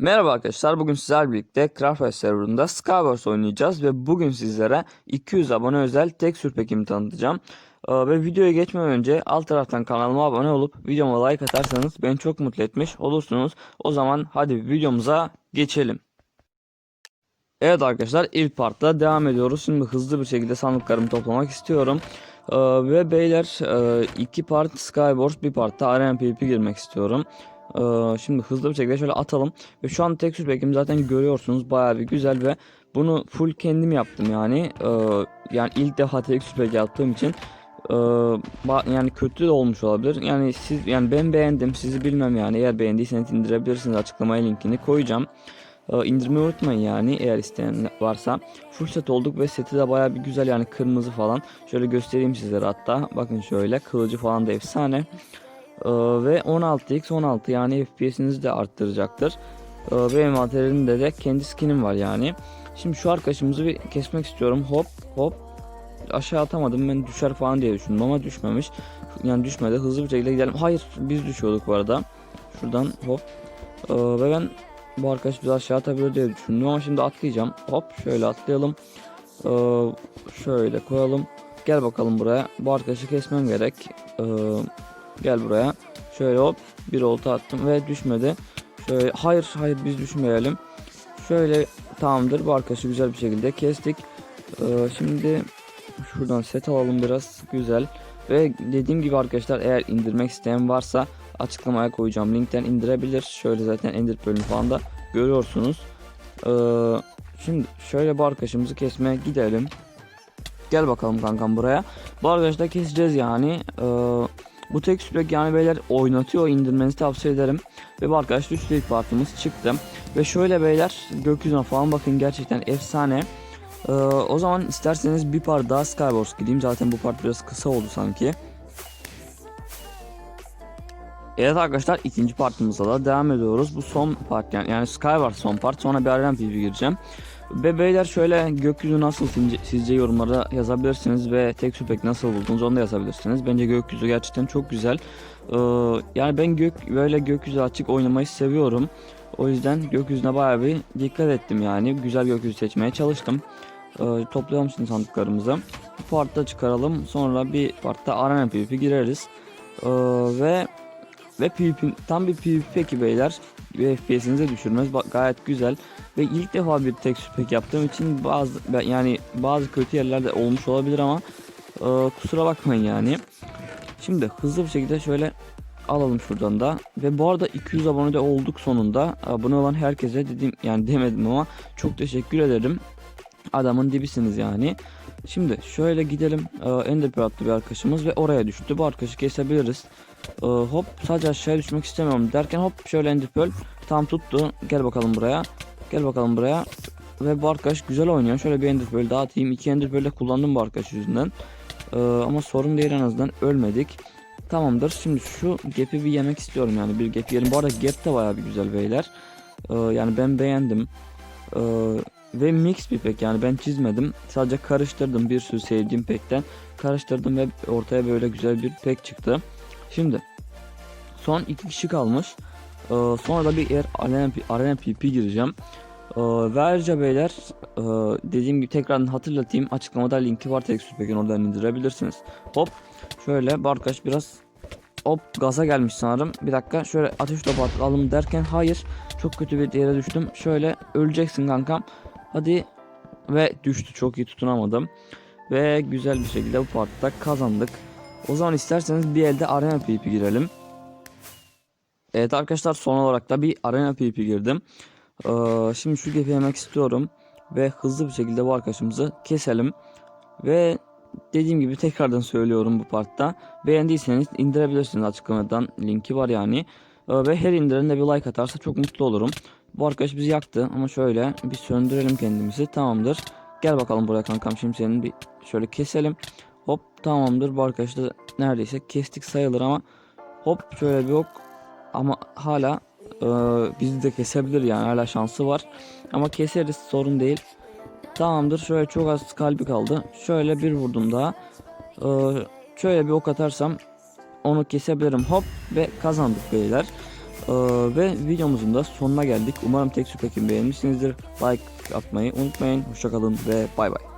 Merhaba arkadaşlar bugün sizlerle birlikte Craftware serverında Skywars oynayacağız ve bugün sizlere 200 abone özel tek sürpekimi tanıtacağım. Ee, ve videoya geçmeden önce alt taraftan kanalıma abone olup videoma like atarsanız beni çok mutlu etmiş olursunuz. O zaman hadi videomuza geçelim. Evet arkadaşlar ilk partta devam ediyoruz. Şimdi hızlı bir şekilde sandıklarımı toplamak istiyorum. Ee, ve beyler e, iki part Skywars bir partta PvP girmek istiyorum. Ee, şimdi hızlı bir şekilde şöyle atalım. Ve şu an tek sürpekimi zaten görüyorsunuz. Bayağı bir güzel ve bunu full kendim yaptım yani. Ee, yani ilk defa tek sürpek yaptığım için ee, yani kötü de olmuş olabilir. Yani siz yani ben beğendim. Sizi bilmem yani. Eğer beğendiyseniz indirebilirsiniz. Açıklamaya linkini koyacağım. Ee, indirmeyi unutmayın yani eğer isteyen varsa. Full set olduk ve seti de bayağı bir güzel yani kırmızı falan. Şöyle göstereyim sizlere hatta. Bakın şöyle kılıcı falan da efsane. Ee, ve 16x 16 yani FPS'inizi de arttıracaktır. Ee, ve envanterinde de kendi skinim var yani. Şimdi şu arkadaşımızı bir kesmek istiyorum. Hop hop. Aşağı atamadım ben düşer falan diye düşündüm ama düşmemiş. Yani düşmedi. Hızlı bir şekilde gidelim. Hayır biz düşüyorduk bu arada. Şuradan hop. Ee, ve ben bu arkadaş bizi aşağı atabilir diye düşündüm ama şimdi atlayacağım. Hop şöyle atlayalım. Ee, şöyle koyalım. Gel bakalım buraya. Bu arkadaşı kesmem gerek. Ee, gel buraya. Şöyle hop bir olta attım ve düşmedi. Şöyle hayır hayır biz düşmeyelim. Şöyle tamamdır. Bu arkadaşı güzel bir şekilde kestik. Ee, şimdi şuradan set alalım biraz güzel. Ve dediğim gibi arkadaşlar eğer indirmek isteyen varsa açıklamaya koyacağım linkten indirebilir. Şöyle zaten Ender Pearl'ünü falan da görüyorsunuz. Ee, şimdi şöyle bu arkadaşımızı kesmeye gidelim. Gel bakalım kankam buraya. Bu arkadaşı da keseceğiz yani. Ee, bu tek süpek yani beyler oynatıyor indirmenizi tavsiye ederim. Ve bu arkadaş düştü ilk partımız çıktı. Ve şöyle beyler gökyüzüne falan bakın gerçekten efsane. Ee, o zaman isterseniz bir part daha Skywars gideyim. Zaten bu part biraz kısa oldu sanki. Evet arkadaşlar ikinci partımıza da devam ediyoruz. Bu son part yani, yani Skywars son part. Sonra bir Arena PvP gireceğim. Ve beyler şöyle gökyüzü nasıl sizce, yorumlara yazabilirsiniz ve tek süpek nasıl buldunuz onu da yazabilirsiniz. Bence gökyüzü gerçekten çok güzel. Ee, yani ben gök böyle gökyüzü açık oynamayı seviyorum. O yüzden gökyüzüne bayağı bir dikkat ettim yani. Güzel gökyüzü seçmeye çalıştım. Ee, toplayalım şimdi sandıklarımızı. Bir partta çıkaralım. Sonra bir partta arena gireriz. Ee, ve ve PvP, tam bir PvP peki beyler. Ve FPS'inize düşürmez. Bak gayet güzel. Ve ilk defa bir tek süpek yaptığım için bazı yani bazı kötü yerlerde olmuş olabilir ama e, kusura bakmayın yani. Şimdi hızlı bir şekilde şöyle alalım şuradan da. Ve bu arada 200 abone de olduk sonunda. Abone olan herkese dedim yani demedim ama çok teşekkür ederim. Adamın dibisiniz yani. Şimdi şöyle gidelim. Ee, Ender Pearl attı bir arkadaşımız ve oraya düştü. Bu arkadaşı kesebiliriz. Ee, hop sadece aşağıya düşmek istemiyorum derken hop şöyle Ender Pearl tam tuttu. Gel bakalım buraya. Gel bakalım buraya. Ve bu arkadaş güzel oynuyor. Şöyle bir Ender Pearl daha atayım. İki Ender Pearl de kullandım bu arkadaş yüzünden. Ee, ama sorun değil en azından ölmedik. Tamamdır. Şimdi şu gap'i bir yemek istiyorum yani. Bir gap yiyelim. Bu arada gap de bayağı bir güzel beyler. Ee, yani ben beğendim. Ee, ve mix bir pek yani ben çizmedim. Sadece karıştırdım bir sürü sevdiğim pekten. Karıştırdım ve ortaya böyle güzel bir pek çıktı. Şimdi son iki kişi kalmış. Ee, sonra da bir yer arena, arena gireceğim. Ee, ve ayrıca beyler e, dediğim gibi tekrar hatırlatayım. Açıklamada linki var tek süpekin oradan indirebilirsiniz. Hop şöyle bu arkadaş biraz hop gaza gelmiş sanırım. Bir dakika şöyle ateş topu atalım derken hayır çok kötü bir yere düştüm. Şöyle öleceksin kankam. Hadi ve düştü çok iyi tutunamadım. Ve güzel bir şekilde bu partta kazandık. O zaman isterseniz bir elde arena PvP girelim. Evet arkadaşlar son olarak da bir arena PvP girdim. Ee, şimdi şu gepi yemek istiyorum. Ve hızlı bir şekilde bu arkadaşımızı keselim. Ve dediğim gibi tekrardan söylüyorum bu partta. Beğendiyseniz indirebilirsiniz açıklamadan linki var yani. Ee, ve her indiren de bir like atarsa çok mutlu olurum. Bu arkadaş bizi yaktı ama şöyle bir söndürelim kendimizi tamamdır. Gel bakalım buraya kankam şimdi senin bir şöyle keselim. Hop tamamdır bu arkadaşı da neredeyse kestik sayılır ama hop şöyle bir ok ama hala e, bizi de kesebilir yani hala şansı var. Ama keseriz sorun değil. Tamamdır şöyle çok az kalbi kaldı. Şöyle bir vurdum daha. E, şöyle bir ok atarsam onu kesebilirim hop ve kazandık beyler. Ee, ve videomuzun da sonuna geldik. Umarım tek süpekin beğenmişsinizdir. Like atmayı unutmayın. Hoşçakalın ve bay bay.